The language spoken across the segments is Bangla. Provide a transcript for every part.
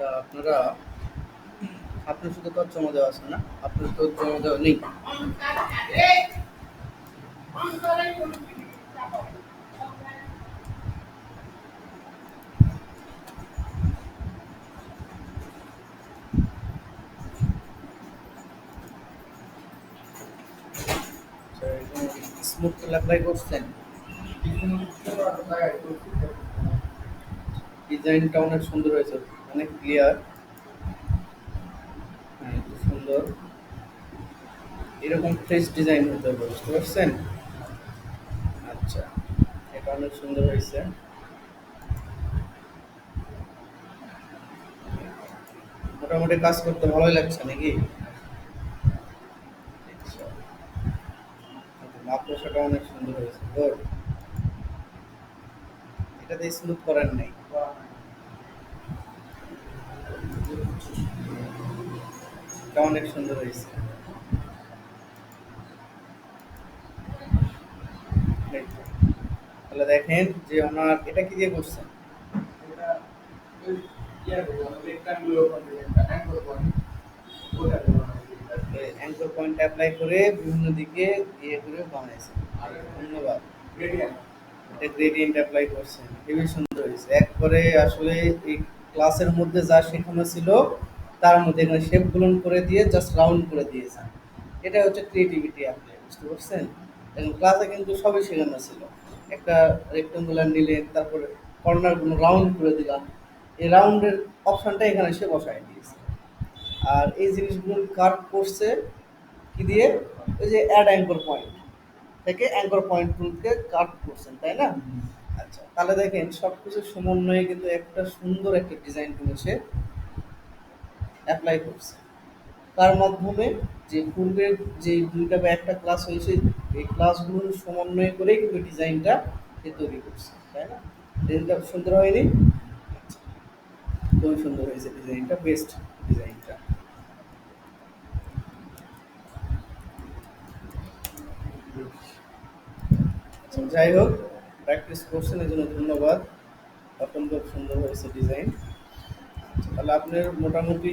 আচ্ছা আপনারা, আপনার শুধু তথ্য জমা দেওয়া আছে না? আপনার তথ্য জমা দেওয়া নেই। স্মুথ অ্যাপ্লাই করছেন? ডিজাইনটা অনেক সুন্দর হয়েছে। অনেক ক্লিয়ার সুন্দর। এরকম ফ্রেশ ডিজাইন হতে হবে, বুঝতে পারছেন? আচ্ছা এটা অনেক সুন্দর হয়েছে। মোটামুটি কাজ করতে ভালোই লাগছে নাকি? আচ্ছা। মাপটা অনেক সুন্দর হয়েছে গুড এটাতে স্মুথ করার নেই। অনেক সুন্দর হয়েছে। তাহলে দেখেন যে ওনার, এটা কি দিয়ে অ্যাঙ্কর পয়েন্ট অ্যাপ্লাই করে বিভিন্ন দিকে ইয়ে করে ধন্যবাদ। গ্রেডিয়েন্ট অ্যাপ্লাই করছেন। খুবই সুন্দর হয়েছে। একবারে আসলে এই ক্লাসের মধ্যে যা শেখানো ছিল তার মধ্যে এখানে শেপ গুলন করে দিয়ে জাস্ট রাউন্ড করে দিয়েছেন। এটা হচ্ছে ক্রিয়েটিভিটি আপনি বুঝতে পারছেন? এবং ক্লাসে কিন্তু সবই শেখানো ছিল। একটা রেক্টেঙ্গুলার নিলে তারপরে কর্নারগুলো রাউন্ড করে দিলাম। এই রাউন্ডের অপশনটা এখানে সে বসায় দিয়েছে। আর এই জিনিসগুলো কার্ভ করছে কি দিয়ে? ওই যে অ্যাড অ্যাঙ্কর পয়েন্ট থেকে অ্যাঙ্কর পয়েন্টগুলোকে কাট করছেন তাই না? আচ্ছা তাহলে দেখেন সব কিছু সমন্বয়ে কিন্তু একটা সুন্দর একটা ডিজাইন সে অ্যাপ্লাই করছে। তার মাধ্যমে যে পূর্বের যে দুইটা বা একটা ক্লাস হয়েছে, এই ক্লাসগুলো সমন্বয় করেই কিন্তু ডিজাইনটা সে তৈরি করছে, তাই না? ডিজাইনটা সুন্দর হয়নি? খুবই সুন্দর হয়েছে ডিজাইনটা বেস্ট ডিজাইনটা যাই হোক প্র্যাকটিস করছেন এই জন্য ধন্যবাদ অত্যন্ত সুন্দর হয়েছে ডিজাইন তাহলে আপনার মোটামুটি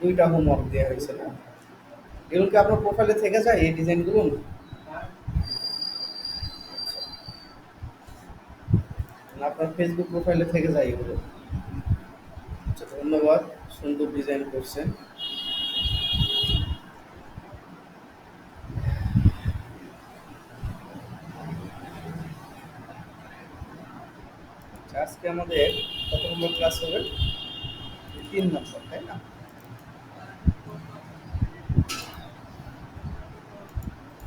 দুইটা হোমওয়ার্ক দেওয়া হয়েছে না? এগুলো কি আপনার প্রোফাইলে থেকে যায় এই ডিজাইনগুলো আপনার ফেসবুক প্রোফাইলে থেকে যায় এগুলো। আচ্ছা ধন্যবাদ, সুন্দর ডিজাইন করছেন আচ্ছা, আজকে আমাদের কত নম্বর ক্লাস হবে? তিন নম্বর, তাই না?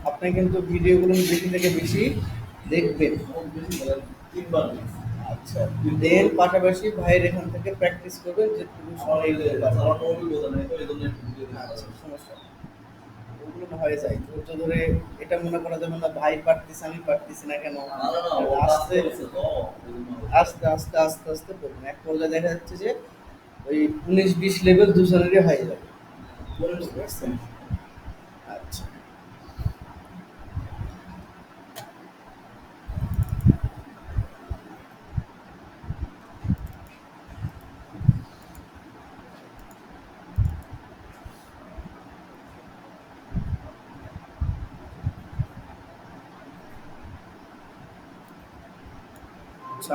আপনি কিন্তু ভিডিওগুলো বেশি থেকে বেশি দেখবেন। তিনবার আচ্ছা দেন পাশাপাশি ভাইয়ের এখান থেকে প্র্যাকটিস করবেন যে আচ্ছা সমস্যা। নেই। হয়ে যায় ধৈর্য ধরে এটা মনে করা যাবে না ভাই পারতেছে আমি পারতেছি না কেন আস্তে আস্তে আস্তে আস্তে আস্তে করবেন এক পর্যায়ে দেখা যাচ্ছে যে ওই উনিশ বিশ লেভেল দুজনেরই হয়ে যাবে বুঝতে পারছেন? আচ্ছা আচ্ছা,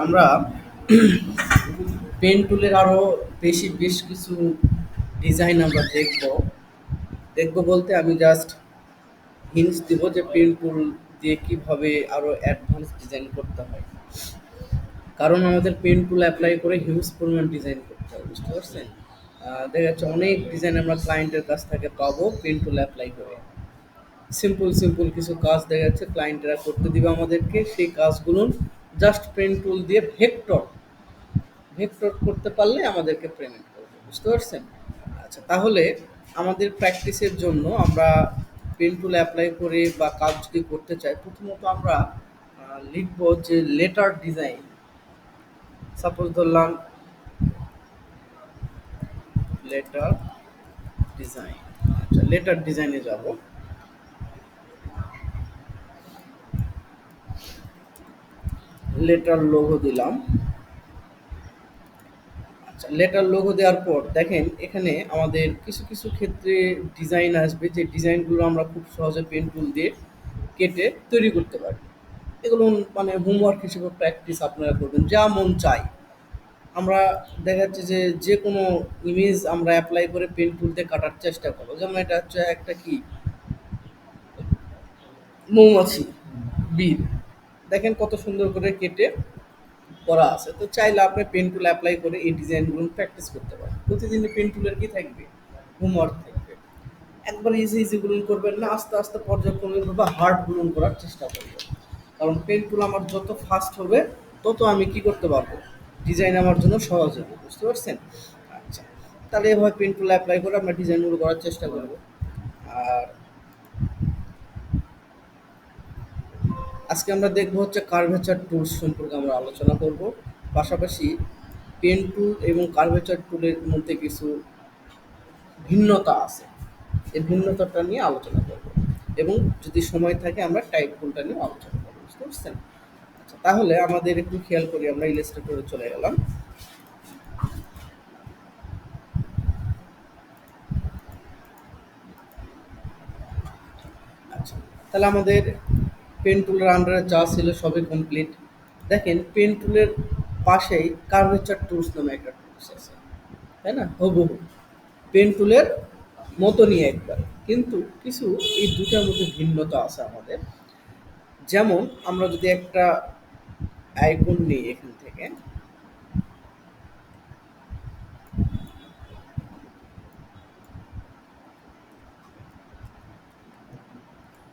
আমরা পেন টুলের আরও বেশি বেশ কিছু ডিজাইন আমরা দেখব। দেখব বলতে আমি জাস্ট হিন্স দিব যে পেন টুল দিয়ে কীভাবে আরও অ্যাডভান্স ডিজাইন করতে হয়। কারণ আমাদের পেন টুল অ্যাপ্লাই করে হিউজ পরিমাণ ডিজাইন করতে হবে বুঝতে পারছেন? দেখা যাচ্ছে অনেক ডিজাইন আমরা ক্লায়েন্টের কাছ থেকে পাবো পেন টুল অ্যাপ্লাই করে। সিম্পল সিম্পল কিছু কাজ দেখা যাচ্ছে ক্লায়েন্টরা করতে দিবে আমাদেরকে, সেই কাজগুলো জাস্ট পেন টুল দিয়ে ভেক্টর ভেক্টর করতে পারলে আমাদেরকে পেমেন্ট করবে, বুঝতে পারছেন? আচ্ছা তাহলে আমাদের প্র্যাকটিসের জন্য আমরা পেন টুল অ্যাপ্লাই করে বা কাজ যদি করতে চাই, প্রথমত আমরা লিখব যে লেটার ডিজাইন সাপোজ ধরলাম লেটার ডিজাইন আচ্ছা লেটার ডিজাইনে যাব। লেটার লোগো দিলাম। আচ্ছা লেটার লোগো দেওয়ার পর দেখেন, এখানে আমাদের কিছু কিছু ক্ষেত্রে ডিজাইন আসবে, যে ডিজাইনগুলো আমরা খুব সহজে পেন টুল দিয়ে কেটে তৈরি করতে পারি। এগুলো মানে হোমওয়ার্ক হিসেবে প্র্যাকটিস আপনারা করবেন, যা মন চায়। আমরা দেখা যাচ্ছে যে যে কোনো ইমেজ আমরা অ্যাপ্লাই করে পেন দিয়ে কাটার চেষ্টা করব। যেমন এটা হচ্ছে একটা কি? মৌমাছি, বীর। দেখেন কত সুন্দর করে কেটে করা আছে। তো চাইলে আপনি পেন টুল অ্যাপ্লাই করে এই ডিজাইনগুলো প্র্যাকটিস করতে পারেন। প্রতিদিনই পেন টুলের কি থাকবে? হোমওয়ার্ক থাকবে। একবার ইজি ইজি গুলন করবেন না, আস্তে আস্তে পর্যায়ক্রমে বা হার্ড গুলন করার চেষ্টা করবেন। কারণ পেন টুল আমার যত ফাস্ট হবে, তত আমি কি করতে পারব? ডিজাইন আমার জন্য সহজ হবে, বুঝতে পারছেন? আচ্ছা তাহলে এভাবে পেন টুল অ্যাপ্লাই করে আমরা ডিজাইনগুলো করার চেষ্টা করব। আর আজকে আমরা দেখব হচ্ছে কার্ভেচার টুলস সম্পর্কে আমরা আলোচনা করব। পাশাপাশি পেন টুল এবং কার্ভেচার টুলের মধ্যে কিছু ভিন্নতা আছে। এই ভিন্নতাটা নিয়ে আলোচনা করব এবং যদি সময় থাকে আমরা টাইপ টুলটা নিয়ে আলোচনা করব, বুঝতে পারছেন? আচ্ছা তাহলে আমাদের একটু খেয়াল করি, আমরা ইলাস্ট্রেটরে চলে গেলাম। আচ্ছা তাহলে আমাদের পেন টুলের আন্ডারে যা ছিল সবই কমপ্লিট দেখেন, পেন টুলের পাশেই কার্ভেচার টুলস নামে একটা টুলস আছে। তাই না? হুবহু। পেন টুলের মতো নিয়ে একবার। কিন্তু কিছু, এই দুটার মধ্যে ভিন্নতা আছে আমাদের। যেমন, আমরা যদি একটা আইকন নিই এখান থেকে।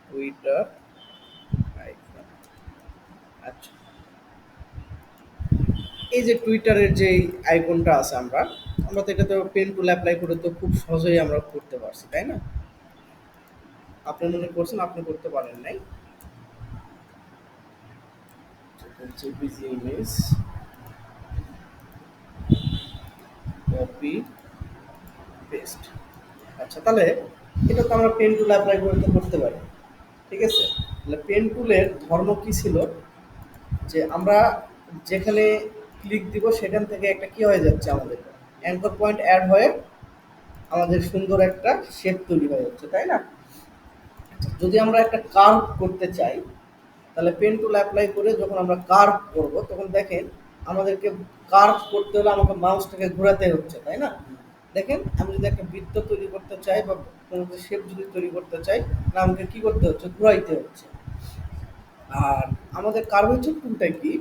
টুইটার আচ্ছা। এই যে টুইটারের যে আইকনটা আছে আমরা আমরা তো এটা তো পেন টুল অ্যাপ্লাই করে তো খুব সহজেই আমরা করতে পারছি, তাই না? আপনি মনে করছেন আপনি করতে পারেন নাই? কপি পেস্ট আচ্ছা তাহলে এটা তো আমরা পেন টুল অ্যাপ্লাই করে তো করতে পারি। ঠিক আছে? তাহলে পেন টুলের ধর্ম কি ছিল? যে আমরা যেখানে ক্লিক দিব সেখান থেকে একটা কি হয়ে যাচ্ছে আমাদের? অ্যাঙ্কর পয়েন্ট অ্যাড হয়ে আমাদের সুন্দর একটা শেপ তৈরি হয়ে যাচ্ছে, তাই না? যদি আমরা একটা কার্ভ করতে চাই, তাহলে পেন টুল অ্যাপ্লাই করে যখন আমরা কার্ভ করব, তখন দেখেন আমাদেরকে কার্ভ করতে হলে আমাকে মাউসটাকে ঘোরাতে হচ্ছে, তাই না? দেখেন, আমি যদি একটা বৃত্ত তৈরি করতে চাই বা কোনো শেপ যদি তৈরি করতে চাই তাহলে আমাকে কী করতে হচ্ছে? ঘুরাইতে হচ্ছে। আর আমাদের কার্ভেচার টুলটা কি?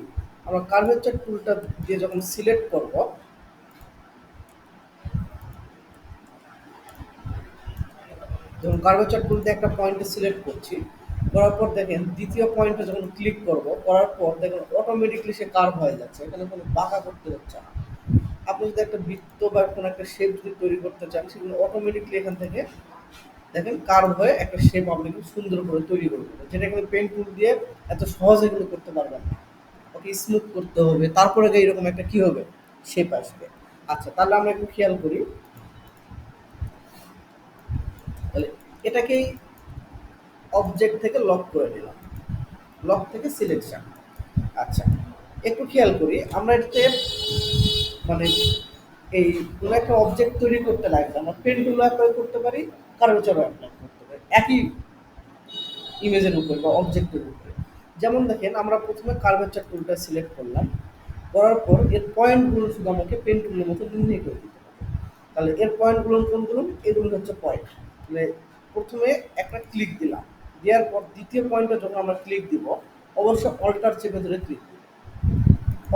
আমরা কার্ভেচার টুলটা দিয়ে যখন সিলেক্ট করব, যখন কার্ভেচার টুল দিয়ে একটা পয়েন্টে সিলেক্ট করছি, করার পর দেখেন দ্বিতীয় পয়েন্টে যখন ক্লিক করব, করার পর দেখেন অটোমেটিকলি সে কার্ভ হয়ে যাচ্ছে। এখানে কোনো বাঁকা করতে হচ্ছে না। আপনি যদি একটা বৃত্ত বা কোনো একটা শেপ যদি তৈরি করতে চান, সেগুলো অটোমেটিকলি এখান থেকে দেখেন কার্ভ হয়ে একটা শেপ আপনি খুব সুন্দর করে তৈরি করবেন যেটা এখানে পেন টুল দিয়ে এত সহজে এগুলো করতে পারবেন না। ওকে স্মুথ করতে হবে, তারপরে এরকম একটা কি হবে? শেপ আসবে। আচ্ছা তাহলে আমরা একটু খেয়াল করি। তাহলে এটাকেই অবজেক্ট থেকে লক করে দিলাম লক থেকে সিলেকশন আচ্ছা একটু খেয়াল করি, আমরা এটাতে মানে এই কোনো একটা অবজেক্ট তৈরি করতে লাগবে আমরা পেন টুল করতে পারি। কার্ভেচারও করতে একই ইমেজের উপরে বা অবজেক্টের উপরে। যেমন দেখেন, আমরা প্রথমে কার্ভেচার টুলটা সিলেক্ট করলাম, করার পর এর পয়েন্টগুলো শুধু আমাকে পেন টুলের মতো নির্ণয় করে দিতে হবে। তাহলে এর পয়েন্টগুলো কোনগুলো এগুলো হচ্ছে পয়েন্ট তাহলে প্রথমে একটা ক্লিক দিলাম, দেওয়ার পর দ্বিতীয় পয়েন্টটা যখন আমরা ক্লিক দিব, অবশ্য অল্টার চেপে ধরে ক্লিক দিব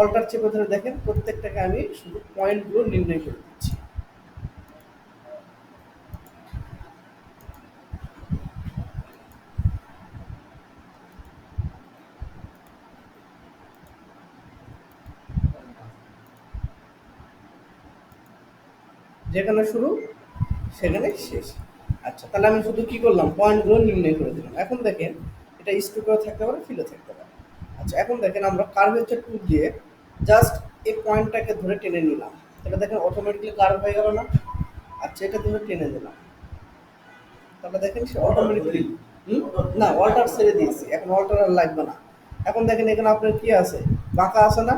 অল্টার চেপে ধরে দেখেন, প্রত্যেকটাকে আমি শুধু পয়েন্টগুলো নির্ণয় করে দিচ্ছি। যেখানে শুরু, সেখানে শেষ। আচ্ছা তাহলে আমি শুধু কি করলাম? পয়েন্টগুলো নির্ণয় করে দিলাম। এখন দেখেন, এটা স্টুকেও থাকতে পারে ফিলে থাকতে পারে। আচ্ছা এখন দেখেন আমরা কার্ভেচার টুল দিয়ে জাস্ট এই পয়েন্টটাকে ধরে টেনে নিলাম। তাহলে দেখেন অটোমেটিকলি কার্ভ হয়ে গেল না? আচ্ছা এটা ধরে টেনে দিলাম তাহলে দেখেন সে অটোমেটিকলি না, অল্টার ছেড়ে দিয়েছি। এখন অল্টার আর লাগবে না। এখন দেখেন এখানে আপনার কি আছে? বাঁকা আছে না?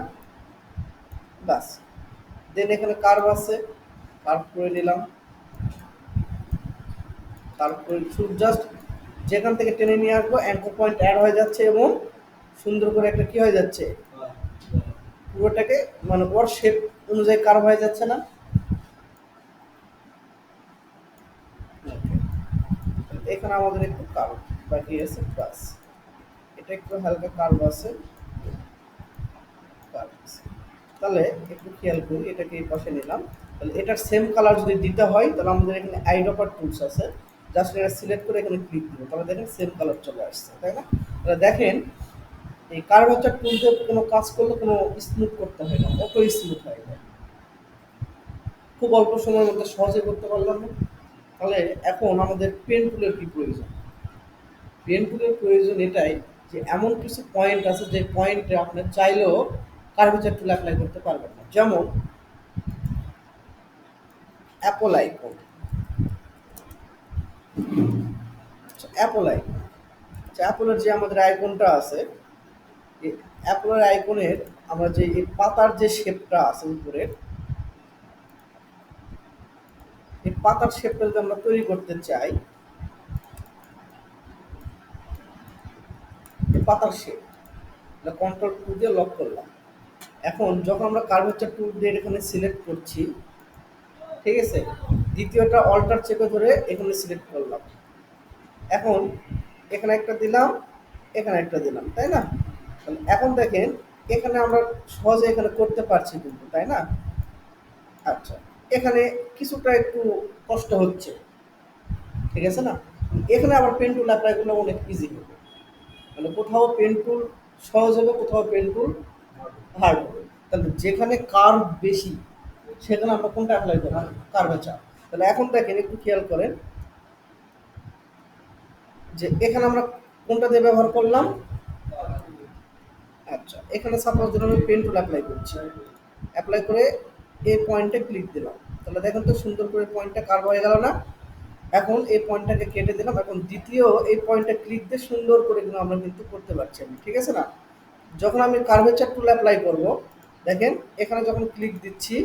বাস দেন এখানে কার্ভ আছে। কার্ভ করে নিলাম। তারপরে শুধু জাস্ট যেখান থেকে টেনে নিয়ে আসব অ্যাঙ্কর পয়েন্ট অ্যাড হয়ে যাচ্ছে এবং সুন্দর করে একটা কি হয়ে যাচ্ছে? পুরোটাকে মানে ওর শেপ অনুযায়ী কার্ভ হয়ে যাচ্ছে না. এখানে আমাদের একটু কার্ভ বাকি আছে বাস এটা একটু হালকা কার্ভ আছে। তাহলে একটু খেয়াল করি, এটাকে এই পাশে নিলাম। তাহলে এটার সেম কালার যদি দিতে হয়, তাহলে আমাদের এখানে আইডপার টুলস আছে। জাস্ট এটা সিলেক্ট করে এখানে ক্লিক দিব। তাহলে দেখেন সেম কালার চলে আসছে, তাই না? তাহলে দেখেন, এই কার্ভাচার টুল দিয়ে কোনো কাজ করলে কোনো স্মুথ করতে হয় না অত স্মুথ হয় না। খুব অল্প সময়ের মধ্যে সহজে করতে পারলাম। না তাহলে এখন আমাদের পেন টুলের কি প্রয়োজন? পেন টুলের প্রয়োজন এটাই যে এমন কিছু পয়েন্ট আছে যে পয়েন্টে আপনি চাইলেও কার্ভেচার টুল অ্যাপ্লাই করতে পারবেন না। যেমন অ্যাপল আইকন অ্যাপল আইকন আচ্ছা অ্যাপলের যে আমাদের আইকনটা আছে অ্যাপলের আইকনের আমরা যে এই পাতার যে শেপটা আছে উপরের এই পাতার শেপটা যদি আমরা তৈরি করতে চাই পাতার শেপ কন্ট্রোল টু দিয়ে লক করলাম। এখন যখন আমরা কার্ভেচার টুল দিয়ে এখানে সিলেক্ট করছি ঠিক আছে? দ্বিতীয়টা অল্টার চেপে ধরে এখানে সিলেক্ট করলাম। এখন এখানে একটা দিলাম, এখানে একটা দিলাম, তাই না? এখন দেখেন, এখানে আমরা সহজে এখানে করতে পারছি কিন্তু, তাই না? আচ্ছা এখানে কিছুটা একটু কষ্ট হচ্ছে, ঠিক আছে না? এখানে আবার পেন টুল অ্যাপ্লাই করলে অনেক ইজি হবে। মানে কোথাও পেন টুল সহজ হবে, কোথাও পেন টুল হার্ড হবে। তাহলে যেখানে কার্ভ বেশি সেখানে আমরা কোনটা অ্যাপ্লাই করব? কার্ভেচার তাহলে এখন দেখেন, একটু খেয়াল করেন যে এখানে আমরা কোনটা দিয়ে ব্যবহার করলাম? আচ্ছা এখানে সাপোজ ধরুন আমি পেন টুল অ্যাপ্লাই করছি। অ্যাপ্লাই করে এই পয়েন্টে ক্লিক দিলাম। তাহলে দেখেন তো সুন্দর করে পয়েন্টটা কার্ভ হয়ে গেল না? এখন এই পয়েন্টটাকে কেটে দিলাম। এখন দ্বিতীয় এই পয়েন্টটা ক্লিক দিয়ে সুন্দর করে কিন্তু আমরা কিন্তু করতে পারছি আমি, ঠিক আছে না? যখন আমি কার্ভেচার টুল অ্যাপ্লাই করব, দেখেন এখানে যখন ক্লিক দিচ্ছি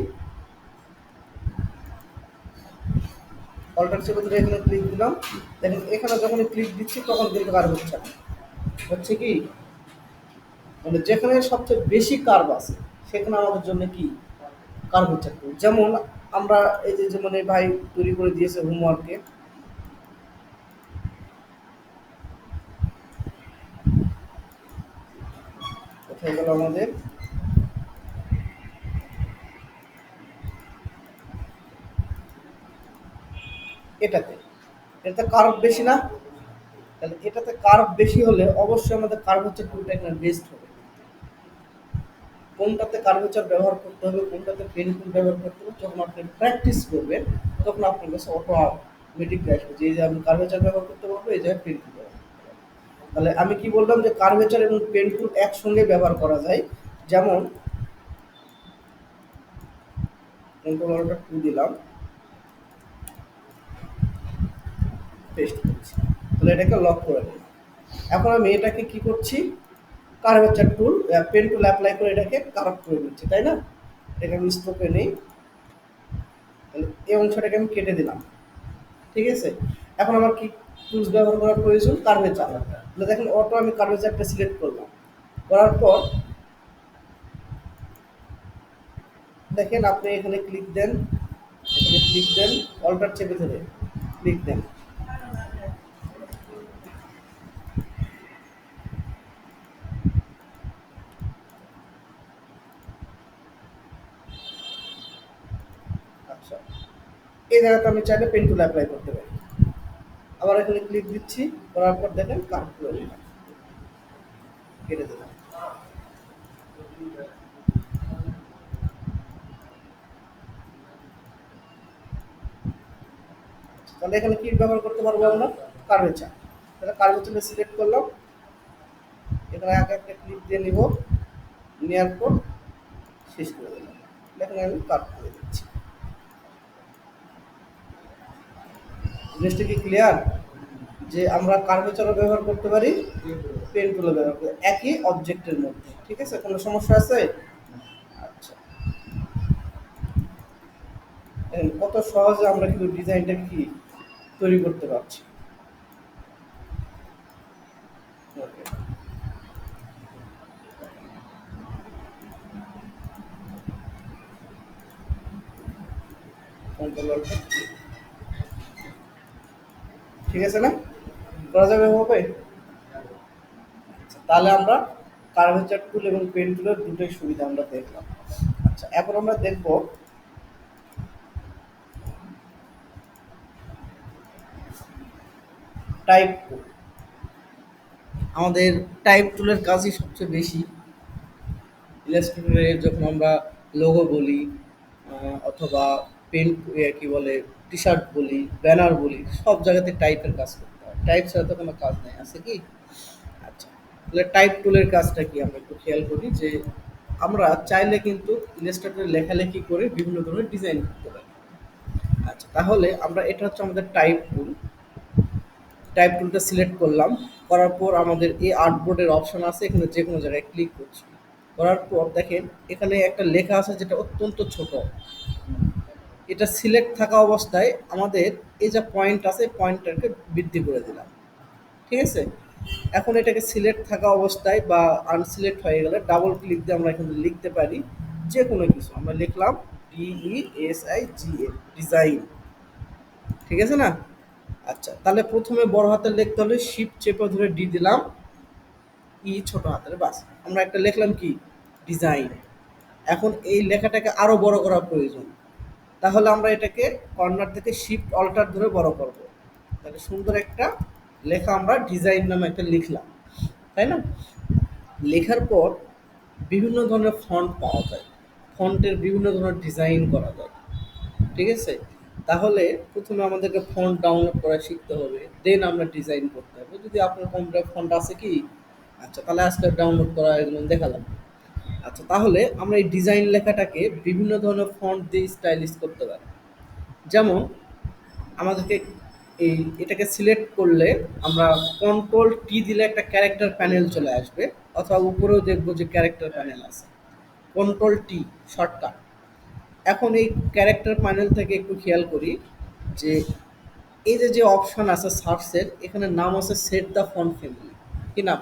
অল্টার চেপে ধরে এখানে ক্লিক দিলাম। দেখেন, এখানে যখন ক্লিক দিচ্ছি, তখন কিন্তু কার্ভ হচ্ছে হচ্ছে কি? মানে যেখানে সবচেয়ে বেশি কার্ভ আছে, সেখানে আমাদের জন্য কি? কার্ভ হচ্ছে যেমন আমরা এই যে এই ভাই তৈরি করে দিয়েছে হোমওয়ার্কে কোথায় গেল আমাদের? এটাতে। এটাতে কার্ভ বেশি না। তাহলে এটাতে কার্ভ বেশি হলে অবশ্যই আমাদের কার্ভেচার টুলটা এখানে বেস্ট হবে। কোনটাতে কার্ভেচার ব্যবহার করতে হবে, কোনটাতে পেন টুল ব্যবহার করতে হবে, যখন আপনি প্র্যাকটিস করবেন, তখন আপনার কাছে অটোমেটিক আসবে যে যে আমি কার্ভেচার ব্যবহার করতে পারব, এই জায়গায় পেন টুল ব্যবহার। তাহলে আমি কি বললাম যে কার্ভেচার এবং পেন টুল একসঙ্গে ব্যবহার করা যায়। যেমন কন্ট্রোলারটা টু দিলাম। পেস্ট করছি। তাহলে এটাকে লক করে দিই এখন আমি এটাকে কি করছি? Curvature tool pen tool apply করে এটাকে কার্ভ করে দিচ্ছি তাই না? এটাকে আমি স্ট্রোকে নেই। এই অংশটাকে আমি কেটে দিলাম। ঠিক আছে? এখন আমার কি টুলস ব্যবহার করার প্রয়োজন? কার্ভেচার তাহলে দেখেন অটো আমি কার্ভেচারটা সিলেক্ট করলাম। করার পর, দেখেন আপনি এখানে ক্লিক দেন, এখানে ক্লিক দেন অল্টার চেপে ধরে ক্লিক দেন আচ্ছা এই জায়গাতে আমি চাইলে পেন টুল অ্যাপ্লাই করতে পারি। আবার এখানে ক্লিক দিচ্ছি, করার পর দেখেন কাট করে দিলাম। কেটে দিলাম। তাহলে এখানে কি ব্যবহার করতে পারব আমরা? কার্ভেচার তাহলে কার্ভেচারটা সিলেক্ট করলাম। এখানে এক একটা ক্লিক দিয়ে নিব। নেওয়ার পর শেষ করে দিলাম। দেখেন আমি কাট করে দিচ্ছি। জিনিসটা কি ক্লিয়ার যে আমরা কার্ভেচারও ব্যবহার করতে পারি পেন টুলও ব্যবহার করতে একই অবজেক্টের মধ্যে, ঠিক আছে? কোনো সমস্যা আছে? আচ্ছা। কত সহজে আমরা কিন্তু ডিজাইনটা কি তৈরি করতে পারছি। ওকে। ঠিক আছে না? করা যাবে হবে আচ্ছা, তাহলে আমরা কার্ভেচার টুল এবং পেন টুলের দুটোই সুবিধা আমরা দেখলাম। আচ্ছা এখন আমরা দেখব টাইপ টুল আমাদের টাইপ টুলের কাজই সবচেয়ে বেশি। ইলাস্ট্রেটরে যখন আমরা লোগো বলি অথবা পেন কি বলে টি শার্ট বলি ব্যানার বলি, সব জায়গাতে টাইপের কাজ করতে হয়। টাইপ ছাড়া তো কোনো কাজ নেই, আছে কি? আচ্ছা তাহলে টাইপ টুলের কাজটা কি আমরা একটু খেয়াল করি যে আমরা চাইলে কিন্তু ইলাস্ট্রেটরে লেখালেখি করে বিভিন্ন ধরনের ডিজাইন করতে পারি। আচ্ছা তাহলে আমরা এটা হচ্ছে আমাদের টাইপ টুল টাইপ টুলটা সিলেক্ট করলাম, করার পর আমাদের এই আর্টবোর্ডের অপশন আছে, এখানে যে কোনো জায়গায় ক্লিক করছি। করার পর দেখেন, এখানে একটা লেখা আছে যেটা অত্যন্ত ছোট। এটা সিলেক্ট থাকা অবস্থায় আমাদের এই যে পয়েন্ট আছে পয়েন্টটাকে বৃদ্ধি করে দিলাম। ঠিক আছে? এখন এটাকে সিলেক্ট থাকা অবস্থায় বা আনসিলেক্ট হয়ে গেলে ডাবল ক্লিক দিয়ে আমরা এখানে লিখতে পারি যে কোনো কিছু। আমরা লিখলাম D E S I G A design ঠিক আছে না? আচ্ছা তাহলে প্রথমে বড় হাতের লিখতে হলে শিপ চেপে ধরে ডি দিলাম। ই ছোট হাতের বাস। আমরা একটা লিখলাম কি? ডিজাইন এখন এই লেখাটাকে আরও বড় করা প্রয়োজন। তাহলে আমরা এটাকে কর্নার থেকে শিফট অল্টার ধরে বড় করব। তাহলে সুন্দর একটা লেখা আমরা ডিজাইন নামে একটা লিখলাম, তাই না? লেখার পর বিভিন্ন ধরনের ফন্ট পাওয়া যায়। ফন্টের বিভিন্ন ধরনের ডিজাইন করা যায়। ঠিক আছে? তাহলে প্রথমে আমাদেরকে ফন্ট ডাউনলোড করা শিখতে হবে দেন আমরা ডিজাইন করতে হবে। যদি আপনার কম্পিউটার ফন্ট আছে কি? আচ্ছা তাহলে আজকে ডাউনলোড করা এগুলো দেখালাম। আচ্ছা তাহলে আমরা এই ডিজাইন লেখাটাকে বিভিন্ন ধরনের ফন্ট দিয়ে স্টাইলিশ করতে পারি। যেমন, আমাদেরকে এই, এটাকে সিলেক্ট করলে আমরা কন্ট্রোল টি দিলে একটা ক্যারেক্টার প্যানেল চলে আসবে, অথবা উপরেও দেখব যে ক্যারেক্টার প্যানেল আছে। কন্ট্রোল টি শর্টকাট এখন এই ক্যারেক্টার প্যানেল থেকে একটু খেয়াল করি যে এই যে যে অপশন আছে সার্চের এখানে নাম আছে সেট দ্য ফন্ট ফ্যামিলি কি নাম?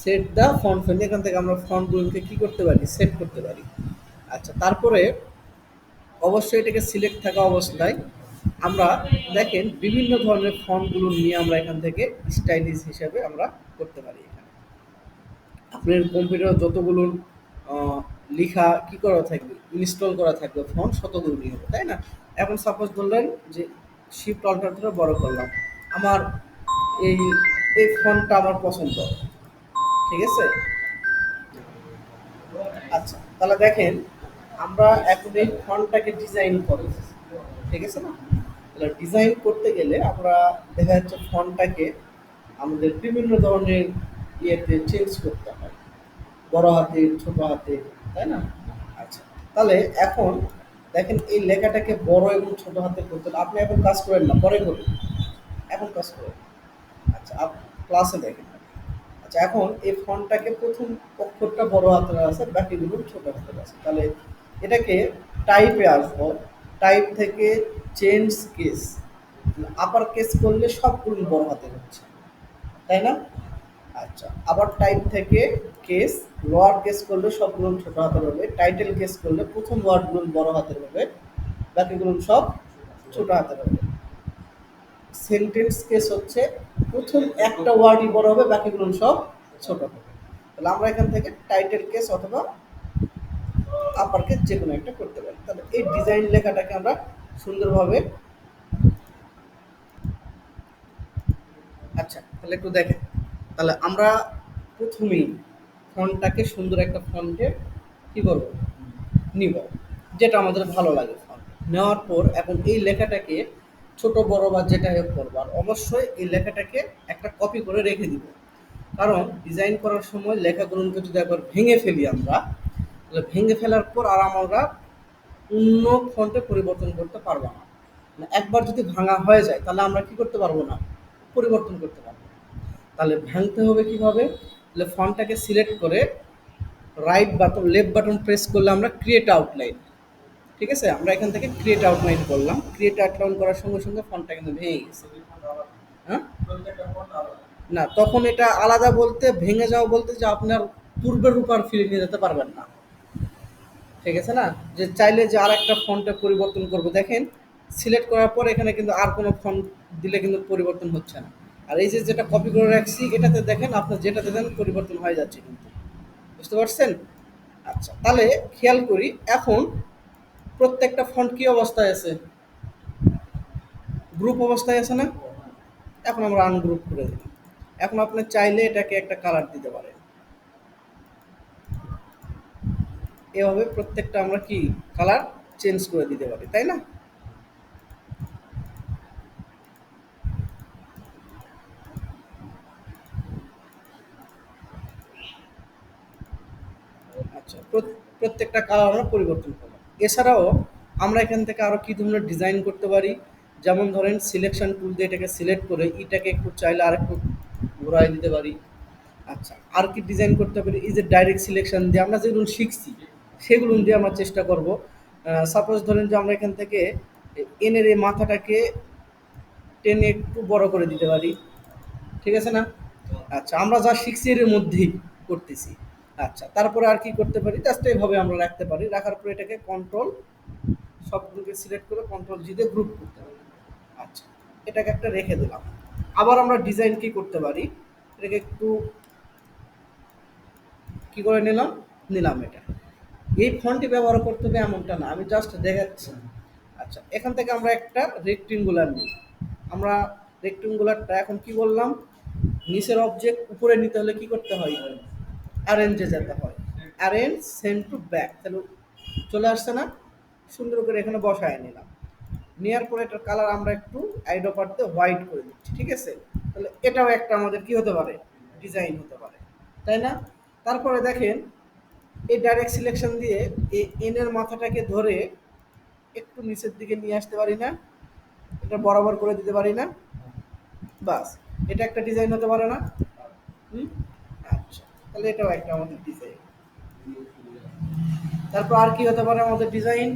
সেট দ্য ফন্ট ফ্যামিলি এখান থেকে আমরা ফন্টগুলোকে কি করতে পারি? সেট করতে পারি। আচ্ছা তারপরে অবশ্যই এটাকে সিলেক্ট থাকা অবস্থায় আমরা দেখেন বিভিন্ন ধরনের ফন্টগুলো নিয়ে আমরা এখান থেকে স্টাইলিশ হিসাবে আমরা করতে পারি এখানে। আপনার কম্পিউটার যতগুলো লেখা কি করা থাকবে ইনস্টল করা থাকবে ফন্ট শতগুলো নিয়ে হবে, তাই না? এখন সাপোজ ধরলেন যে শিফট অল্টার ধরে বড় করলাম। আমার এই এই ফন্টটা আমার পছন্দ। ঠিক আছে? আচ্ছা তাহলে দেখেন, আমরা এখন এই ফন্টটাকে ডিজাইন করব, ঠিক আছে না? তাহলে ডিজাইন করতে গেলে আমরা দেখা যাচ্ছে ফন্টটাকে আমাদের বিভিন্ন ধরনের ইয়েতে চেঞ্জ করতে হয়। বড় হাতে, ছোট হাতে, তাই না? আচ্ছা তাহলে এখন দেখেন এই লেখাটাকে বড় এবং ছোট হাতে করতে আপনি এখন কাজ করেন না, পরে করুন। এখন কাজ করেন। আচ্ছা আপ ক্লাসে দেখেন। আচ্ছা এখন এই ফন্টটাকে প্রথম অক্ষরটা বড় হাতের আছে, বাকিগুলো ছোট হাতের আছে। তাহলে এটাকে টাইপে আসব। টাইপ থেকে চেঞ্জ কেস আপার কেস করলে সবগুলো বড় হাতের হচ্ছে। তাই না? আচ্ছা আবার টাইপ থেকে কেস লোয়ার কেস করলে সবগুলো ছোট হাতের হবে। টাইটেল কেস করলে প্রথম ওয়ার্ডগুলো বড় হাতের হবে। বাকিগুলো সব ছোট হাতের হবে। সেন্টেন্স কেস হচ্ছে, প্রথম একটা ওয়ার্ডই বড় হবে, বাকিগুলো সব ছোট হবে। তাহলে আমরা এখান থেকে টাইটেল কেস অথবা আপার কেস যে কোনো একটা করতে পারি। তাহলে এই ডিজাইন লেখাটাকে আমরা সুন্দরভাবে আচ্ছা তাহলে একটু দেখেন। তাহলে আমরা প্রথমেই ফন্টটাকে সুন্দর একটা ফন্টে কি করব? নিব, যেটা আমাদের ভালো লাগে ফন্ট নেওয়ার পর এখন এই লেখাটাকে ছোট, বড় বা যেটা হোক করব। আর অবশ্যই এই লেখাটাকে একটা কপি করে রেখে দিব। কারণ ডিজাইন করার সময় লেখাগুলোকে যদি একবার ভেঙে ফেলি আমরা, তাহলে ভেঙে ফেলার পর আর আমরা অন্য ফন্টে পরিবর্তন করতে পারব না। মানে একবার যদি ভাঙা হয়ে যায়, তাহলে আমরা কি করতে পারব না? পরিবর্তন করতে পারব। তাহলে ভাঙতে হবে কীভাবে? তাহলে ফন্টটাকে সিলেক্ট করে right button left button press করলে আমরা ক্রিয়েট আউটলাইন ঠিক আছে? আমরা এখান থেকে ক্রিয়েট আউটলাইন করলাম। ক্রিয়েট আউটলাইন করার সঙ্গে সঙ্গে ফন্টটা কিন্তু ভেঙে গেছে। হ্যাঁ? না, তখন এটা আলাদা বলতে ভেঙে যাওয়া বলতে যে আপনার পূর্বের উপর ফিরে নিয়ে যেতে পারবেন না। ঠিক আছে না? যে চাইলে যে আর একটা ফন্টে পরিবর্তন করব। দেখেন সিলেক্ট করার পর এখানে কিন্তু আর কোনো ফোন দিলে কিন্তু পরিবর্তন হচ্ছে না। আর এই যে যেটা কপি করে রাখছি, এটাতে দেখেন আপনার যেটাতে দেন পরিবর্তন হয়ে যাচ্ছে কিন্তু। বুঝতে পারছেন? আচ্ছা তাহলে খেয়াল করি, এখন প্রত্যেকটা ফন্ট কি অবস্থায় আছে? গ্রুপ অবস্থায় আছে না? এখন আমরা আনগ্রুপ করে দিই। এখন আপনি চাইলে এটাকে একটা কালার দিতে পারেন। এভাবে প্রত্যেকটা আমরা কি কালার চেঞ্জ করে দিতে পারি, তাই না? আচ্ছা প্রত- প্রত্যেকটা কালার আমরা পরিবর্তন করলাম এছাড়াও আমরা এখান থেকে আরও কী ধরনের ডিজাইন করতে পারি? যেমন ধরেন সিলেকশন টুল দিয়ে এটাকে সিলেক্ট করে এটাকে একটু চাইলে আর একটু ঘোরায় দিতে পারি। আচ্ছা আর কি ডিজাইন করতে পারি? এই যে ডাইরেক্ট সিলেকশন দিয়ে আমরা যেগুলো শিখছি, সেগুলো দিয়ে আমরা চেষ্টা করব। সাপোজ ধরেন যে আমরা এখান থেকে এনের এই মাথাটাকে টেনে একটু বড় করে দিতে পারি। ঠিক আছে না? আচ্ছা আমরা যা শিখছি এর মধ্যেই করতেছি। আচ্ছা তারপরে আর কি করতে পারি? জাস্ট এইভাবে আমরা রাখতে পারি। রাখার পরে এটাকে কন্ট্রোল সবগুলোকে সিলেক্ট করে কন্ট্রোল জি দিয়ে গ্রুপ করতে পারি আচ্ছা এটাকে একটা রেখে দিলাম। আবার আমরা ডিজাইন কি করতে পারি? এটাকে একটু কি করে নিলাম? নিলাম এটা। এই ফন্টটি ব্যবহার করতে হবে এমনটা না, আমি জাস্ট দেখাচ্ছি। আচ্ছা এখান থেকে আমরা একটা রেক্টেঙ্গুলার নিই। আমরা রেক্টেঙ্গুলারটা এখন কি বললাম? নিচের অবজেক্ট উপরে নিতে হলে কি করতে হয়? অ্যারেঞ্জে যেতে হয়। অ্যারেঞ্জ সেন্ড টু ব্যাক তাহলে চলে আসছে না? সুন্দর করে এখানে বসায় নিলাম। নেওয়ার পরে এটার কালার আমরা একটু আইডোপার দিয়ে হোয়াইট করে দিচ্ছি, ঠিক আছে? তাহলে এটাও একটা আমাদের কি হতে পারে? ডিজাইন হতে পারে। তাই না? তারপরে দেখেন, এই ডাইরেক্ট সিলেকশন দিয়ে এই এনের মাথাটাকে ধরে একটু নিচের দিকে নিয়ে আসতে পারি না। এটা বরাবর করে দিতে পারি না। বাস। এটা একটা ডিজাইন হতে পারে না। হুম? তাহলে এটাও একটা আমাদের ডিজাইন তারপর আর কি হতে পারে আমাদের ডিজাইন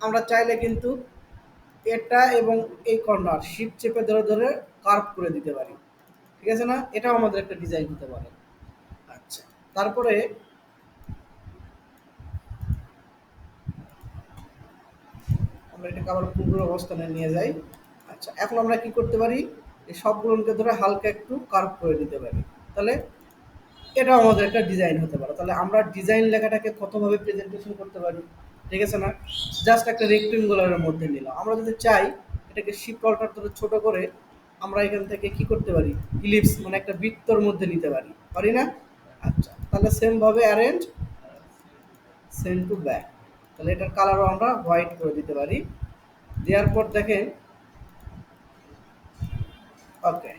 আমরা চাইলে কিন্তু এটা এবং এই কর্নার শিপ চেপে ধরে ধরে কার্ভ করে দিতে পারি। ঠিক আছে না? এটাও আমাদের একটা ডিজাইন হতে পারে। আচ্ছা তারপরে আমরা এটাকে আবার পূর্ব অবস্থানে নিয়ে যাই। আচ্ছা এখন আমরা কি করতে পারি? এই সবগুলোকে ধরে হালকা একটু কার্ভ করে দিতে পারি। তাহলে এটাও আমাদের একটা ডিজাইন হতে পারে। তাহলে আমরা ডিজাইন লেখাটাকে কতভাবে প্রেজেন্টেশন করতে পারি? ঠিক আছে না? জাস্ট একটা রেক্টেঙ্গুলারের মধ্যে নিলাম। আমরা যদি চাই এটাকে শিপ অল্টার ধরে ছোট করে আমরা এখান থেকে কি করতে পারি? ইলিপস মানে একটা বৃত্তর মধ্যে নিতে পারি। পারি না? আচ্ছা তাহলে সেম ভাবে অ্যারেঞ্জ সেম টু ব্যাক তাহলে এটার কালারও আমরা হোয়াইট করে দিতে পারি। দেওয়ার পর দেখেন ওকে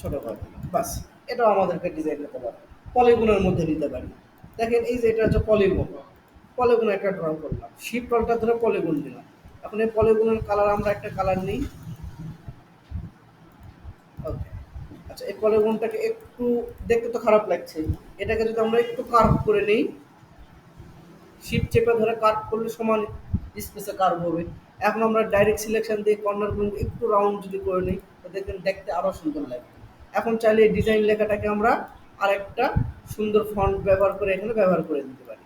ছোট করে বাস, এটাও আমাদেরকে ডিজাইন নিতে পারে পলিগুনের মধ্যে নিতে পারি। দেখেন এই যে এটা হচ্ছে পলিগুন। পলিগুন একটা ড্র করলাম। শিপ টলটা ধরে পলিগুন দিলাম এখন এই পলিগুনের কালার আমরা একটা কালার নিই। ওকে আচ্ছা এই পলিগুনটাকে একটু দেখতে তো খারাপ লাগছে। এটাকে যদি আমরা একটু কার্ভ করে নিই শিপ চেপে ধরে কার্ভ করলে সমান স্পেসে কার্ভ হবে। এখন আমরা ডাইরেক্ট সিলেকশন দিয়ে কর্নারগুলো একটু রাউন্ড যদি করে নিই, তো দেখবেন দেখতে আরও সুন্দর লাগবে। এখন চাইলে এই ডিজাইন লেখাটাকে আমরা আরেকটা সুন্দর ফন্ট ব্যবহার করে এখানে ব্যবহার করে দিতে পারি।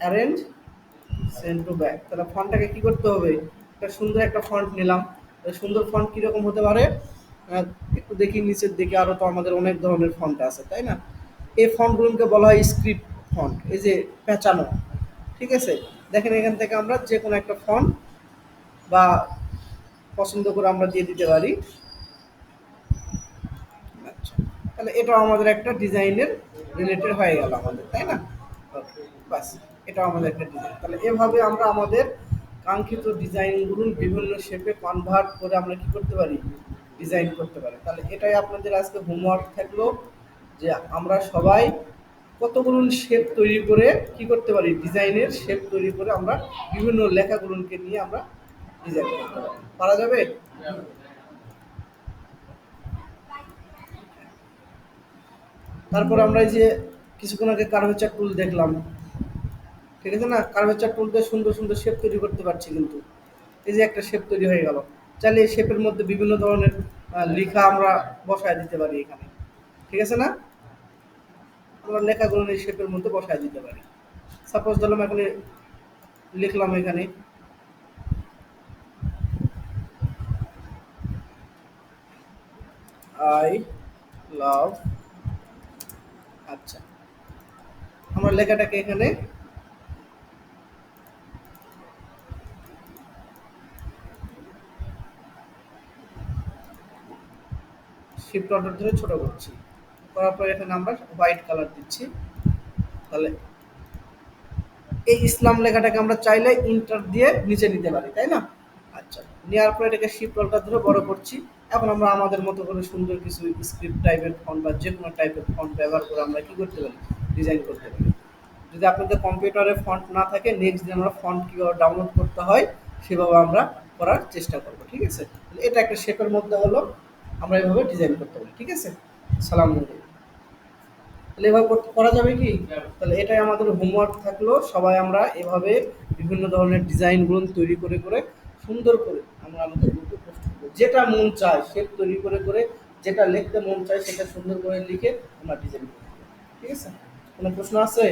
অ্যারেঞ্জ সেন্ড টু ব্যাক তাহলে ফন্টটাকে কি করতে হবে? একটা সুন্দর একটা ফন্ট নিলাম। সুন্দর ফন্ট কীরকম হতে পারে? একটু দেখি, নিচের দিকে আরও তো আমাদের অনেক ধরনের ফন্ট আছে, তাই না? এই ফন্টগুলোকে বলা হয় স্ক্রিপ্ট ফন্ট এই যে পেঁচানো। ঠিক আছে? দেখেন এখান থেকে আমরা যে কোনো একটা ফন্ট বা পছন্দ করে আমরা দিয়ে দিতে পারি। আচ্ছা তাহলে এটাও আমাদের একটা ডিজাইনের রিলেটেড হয়ে গেল আমাদের, তাই না? বাস, এটাও আমাদের একটা ডিজাইন তাহলে এভাবে আমরা আমাদের কাঙ্ক্ষিত ডিজাইনগুলো বিভিন্ন শেপে কনভার্ট করে আমরা কি করতে পারি? ডিজাইন করতে পারি। তাহলে এটাই আপনাদের আজকে হোমওয়ার্ক থাকল যে আমরা সবাই কতগুলো শেপ তৈরি করে কি করতে পারি? ডিজাইনের শেপ তৈরি করে আমরা বিভিন্ন লেখাগুলোকে নিয়ে আমরা পারা যাবে? তারপর আমরা এই যে কিছুক্ষণ আগে কার্ভেচার টুল দেখলাম। ঠিক আছে না? কার্ভেচার টুল দিয়ে সুন্দর সুন্দর শেপ তৈরি করতে পারছি কিন্তু। এই যে একটা শেপ তৈরি হয়ে গেল। চাইলে এই শেপের মধ্যে বিভিন্ন ধরনের লেখা আমরা বসায় দিতে পারি এখানে। ঠিক আছে না? আমরা লেখাগুলো এই শেপের মধ্যে বসায় দিতে পারি। সাপোজ ধরলাম এখানে লিখলাম এখানে আই লাভ আচ্ছা। আমরা লেখাটাকে এখানে শিফট অর্ডার ধরে ছোট করছি। করার পর এখানে আমরা হোয়াইট কালার দিচ্ছি। তাহলে এই ইসলাম লেখাটাকে আমরা চাইলে ইন্টার দিয়ে নিচে নিতে পারি, তাই না? আচ্ছা নেওয়ার পর এটাকে শিফট অল্টার ধরে বড় করছি। এখন আমরা আমাদের মতো করে সুন্দর কিছু স্ক্রিপ্ট টাইপের ফন্ট বা যে কোনো টাইপের ফন্ট ব্যবহার করে আমরা কি করতে পারি? ডিজাইন করতে পারি। যদি আপনাদের কম্পিউটারে ফন্ট না থাকে নেক্সট দিন আমরা ফন্ট কীভাবে ডাউনলোড করতে হয়, সেভাবে আমরা করার চেষ্টা করব, ঠিক আছে? এটা একটা শেপের মধ্যে হলো, আমরা এভাবে ডিজাইন করতে পারি, ঠিক আছে? সালাম তাহলে এভাবে করা যাবে কি? তাহলে এটাই আমাদের হোমওয়ার্ক থাকল। সবাই আমরা এভাবে বিভিন্ন ধরনের ডিজাইনগুলো তৈরি করে করে সুন্দর করে আমরা আমাদের গ্রুপে প্রস্তুত করি যেটা মন চায় সে তৈরি করে করে, যেটা লিখতে মন চায় সেটা সুন্দর করে লিখে আমরা ডিজাইন করি ঠিক আছে? কোনো প্রশ্ন আছে?